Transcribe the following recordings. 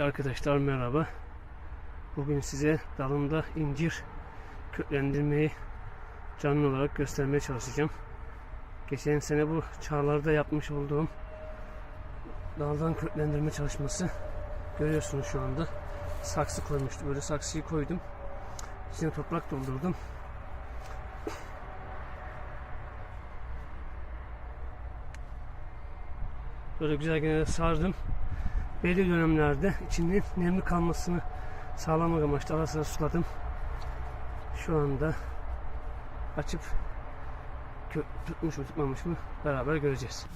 Arkadaşlar merhaba. Bugün size dalında incir köklendirmeyi canlı olarak göstermeye çalışacağım. Geçen sene bu çağlarda yapmış olduğum daldan köklendirme çalışması görüyorsunuz şu anda. Saksı koymuştum. Böyle saksıyı koydum. İçine toprak doldurdum. Böyle güzel gene sardım belli dönemlerde içinin nemli kalmasını sağlamak amaçlı ara suladım. Şu anda açıp tutmuş mu tutmamış mı beraber göreceğiz.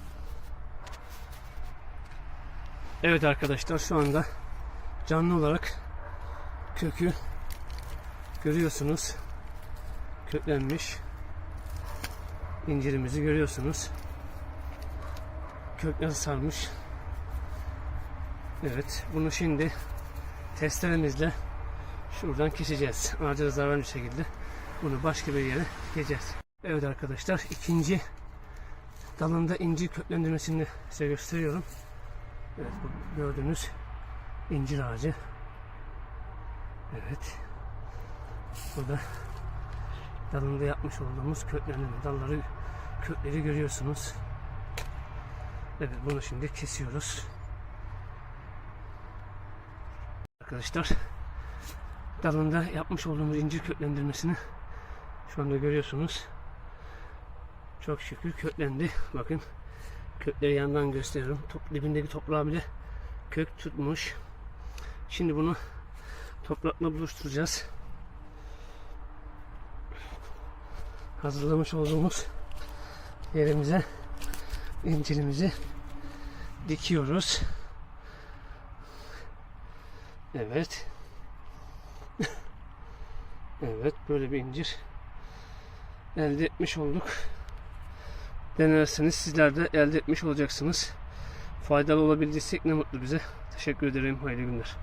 Evet arkadaşlar şu anda canlı olarak kökü görüyorsunuz. Köklenmiş. İncirimizi görüyorsunuz. Kök nasıl sarmış. Evet, bunu şimdi testeremizle şuradan keseceğiz. Ağaca zarar bir şekilde bunu başka bir yere dikeceğiz. Evet arkadaşlar, ikinci dalında incir köklendirmesini size gösteriyorum. Evet, bu gördüğünüz incir ağacı. Evet. Burada dalında yapmış olduğumuz köklendirme dalları kökleri görüyorsunuz. Evet, bunu şimdi kesiyoruz. Arkadaşlar dalında yapmış olduğumuz incir köklendirmesini şu anda görüyorsunuz. Çok şükür köklendi. Bakın kökleri yandan gösteriyorum. Top, dibindeki toprağı bile kök tutmuş. Şimdi bunu toprakla buluşturacağız. Hazırlamış olduğumuz yerimize incirimizi dikiyoruz. Evet. evet böyle bir incir elde etmiş olduk. Denerseniz sizler de elde etmiş olacaksınız. Faydalı olabildiysek ne mutlu bize. Teşekkür ederim. Hayırlı günler.